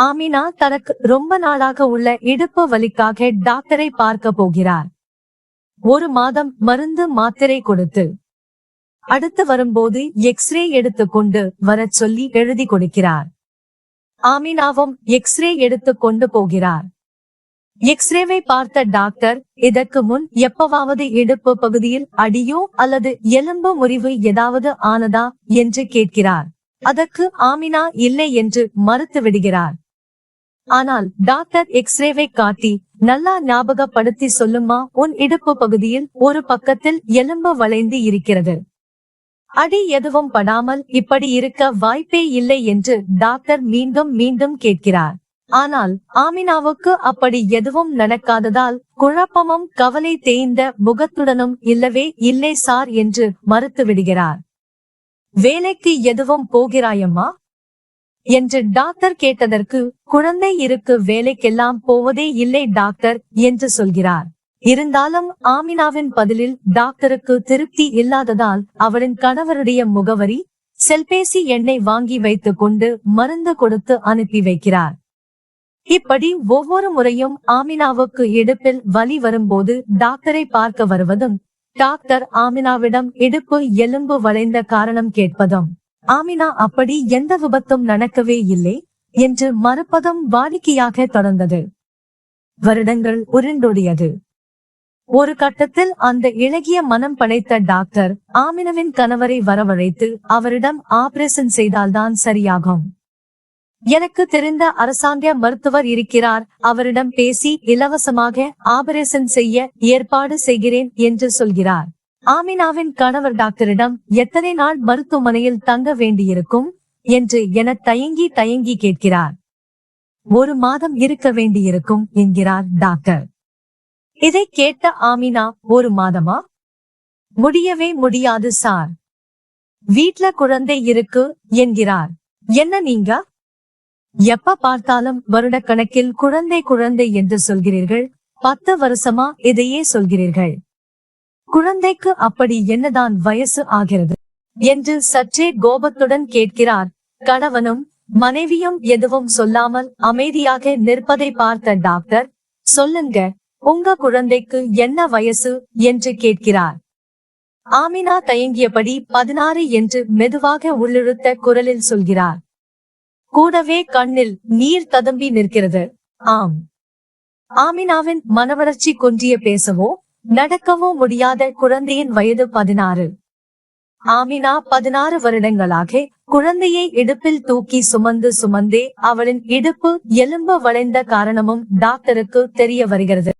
Amina தனக்கு ரொம்ப நாளாக உள்ள இடுப்பு வலிக்காக டாக்டரை பார்க்க போகிறார். ஒரு மாதம் மருந்து மாத்திரை கொடுத்து அடுத்து வரும்போது எக்ஸ்ரே எடுத்துக்கொண்டு வரச் சொல்லி எழுதி கொடுக்கிறார். ஆமினாவும் எக்ஸ்ரே எடுத்து கொண்டு போகிறார். எக்ஸ்ரேவை பார்த்த டாக்டர் இதற்கு முன் எப்பவாவது இடுப்பு பகுதியில் அடியோ அல்லது எலும்பு முறிவு ஏதாவது ஆனதா? என்று கேட்கிறார். அதற்கு ஆமினா இல்லை என்று மறுத்து விடுகிறார். ஆனால் டாக்டர் எக்ஸ்ரேவை காட்டி நல்லா ஞாபகப்படுத்தி சொல்லுமா? உன் இடுப்பு பகுதியில் ஒரு பக்கத்தில் எலும்பு வளைந்து இருக்கிறது. அடி எதுவும் படாமல் இப்படி இருக்க வாய்ப்பே இல்லை என்று டாக்டர் மீண்டும் மீண்டும் கேட்கிறார். ஆனால் ஆமினாவுக்கு அப்படி எதுவும் நடக்காததால் குழப்பமும் கவலை தேய்ந்த முகத்துடனும் இல்லவே இல்லை சார் என்று மறுத்து விடுகிறார் வேலைக்கு எதுவும் போகிறாயம்மா? என்று டாக்டர் கேட்டதற்கு குழந்தை இருக்கு வேலைக்கெல்லாம் போவதே இல்லை டாக்டர் என்று சொல்கிறார். இருந்தாலும் ஆமினாவின் பதிலில் டாக்டருக்கு திருப்தி இல்லாததால் அவரின் கணவருடைய முகவரி செல்பேசி எண்ணை வாங்கி வைத்துக் கொண்டு மருந்து கொடுத்து அனுப்பி வைக்கிறார். இப்படி ஒவ்வொரு முறையும் ஆமினாவுக்கு இடுப்பில் வலி வரும்போது டாக்டரை பார்க்க வருவதும் டாக்டர் ஆமினாவிடம் இடுப்பு எலும்பு வளைந்த காரணம் கேட்பதும். ஆமினா அப்படி எந்த விபத்தும் நடக்கவே இல்லை என்று மறுப்பதும் வாடிக்கையாக தொடர்ந்தது. வருடங்கள் உருண்டோடியது. ஒரு கட்டத்தில் அந்த இளகிய மனம் படைத்த டாக்டர் ஆமினவின் கணவரை வரவழைத்து அவரிடம் ஆபரேஷன் செய்தால்தான் சரியாகும். எனக்கு தெரிந்த அரசாங்க மருத்துவர் இருக்கிறார் அவரிடம் பேசி இலவசமாக ஆபரேஷன் செய்ய ஏற்பாடு செய்கிறேன் என்று சொல்கிறார். ஆமினாவின் கணவர் டாக்டரிடம் எத்தனை நாள் மருத்துவமனையில் தங்க வேண்டியிருக்கும்? என்று என தயங்கி தயங்கி கேட்கிறார். ஒரு மாதம் இருக்க வேண்டியிருக்கும் என்கிறார் டாக்டர். இதை கேட்ட ஆமினா ஒரு மாதமா? முடியவே முடியாது சார். வீட்ல குழந்தை இருக்கு என்கிறார். என்ன நீங்க? எப்ப பார்த்தாலும் வருடக்கணக்கில் குழந்தை குழந்தை என்று சொல்கிறீர்கள். பத்து வருஷமா இதையே சொல்கிறீர்கள். குழந்தைக்கு அப்படி என்னதான் வயசு ஆகிறது? என்று சற்றே கோபத்துடன் கேட்கிறார். கணவனும் மனைவியும் எதுவும் சொல்லாமல் அமைதியாக நிற்பதை பார்த்த டாக்டர் சொல்லுங்க உங்க குழந்தைக்கு என்ன வயசு? என்று கேட்கிறார். ஆமினா தயங்கியபடி பதினாறு என்று மெதுவாக உள்ளிழுத்த குரலில் சொல்கிறார். கூடவே கண்ணில் நீர் ததும்பி நிற்கிறது. ஆம். ஆமினாவின் மனவளர்ச்சி குன்றிய பேசவோ? நடக்கவும் முடியாத குழந்தையின் வயது பதினாறு. ஆமினா பதினாறு வருடங்களாக குழந்தையை இடுப்பில் தூக்கி சுமந்து சுமந்தே அவளின் இடுப்பு எலும்பு வளைந்த காரணமும் டாக்டருக்கு தெரிய வருகிறது.